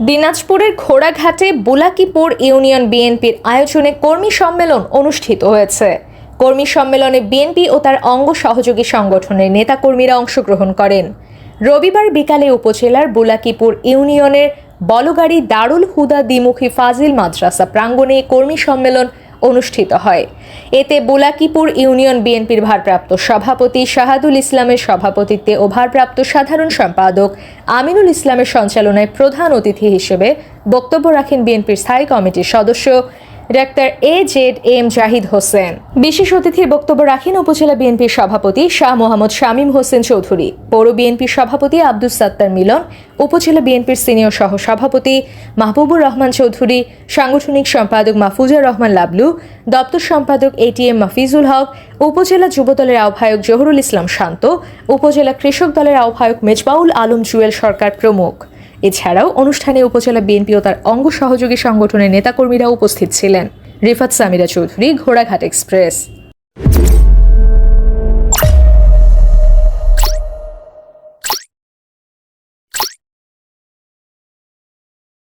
দিনাজপুরের ঘোড়াঘাটে বোলাকিপুর ইউনিয়ন বিএনপির আয়োজনে কর্মী সম্মেলন অনুষ্ঠিত হয়েছে। কর্মী সম্মেলনে বিএনপি ও তার অঙ্গ সহযোগী সংগঠনের নেতাকর্মীরা অংশগ্রহণ করেন। রবিবার বিকালে উপজেলার বোলাকিপুর ইউনিয়নের বলগাড়ি দারুল হুদা দ্বিমুখী ফাজিল মাদ্রাসা প্রাঙ্গণে কর্মী সম্মেলন অনুষ্ঠিত হয়। এতে বোলাকিপুর ইউনিয়ন বিএনপির ভারপ্রাপ্ত সভাপতি শাহাদুল ইসলামের সভাপতিত্বে ও ভারপ্রাপ্ত সাধারণ সম্পাদক আমিনুল ইসলামের সঞ্চালনায় প্রধান অতিথি হিসেবে বক্তব্য রাখেন বিএনপির স্থায়ী কমিটির সদস্য doctor A Z M Zahid Hossain. বিশেষ অতিথির বক্তব্য রাখেন উপজেলা বিএনপির সভাপতি শাহ মোহাম্মদ শামীম হোসেন চৌধুরী, পৌর বিএনপির সভাপতি আব্দুস সাত্তার মিলন, উপজেলা বিএনপির সিনিয়র সহ সভাপতি মাহবুবুর রহমান চৌধুরী, সাংগঠনিক সম্পাদক মাহফুজা রহমান লাবলু, দপ্তর সম্পাদক এটিএম মাফিজুল হক, উপজেলা যুবদলের আহ্বায়ক জহুরুল ইসলাম শান্ত, উপজেলা কৃষক দলের আহ্বায়ক মেজবাউল আলম জুয়েল সরকার প্রমুখ। এছাড়াও অনুষ্ঠানে উপজেলা বিএনপি ও তার অঙ্গ সহযোগী সংগঠনের নেতাকর্মীরা উপস্থিত ছিলেন। রিফাত সামিরা চৌধুরী, ঘোড়াঘাট এক্সপ্রেস।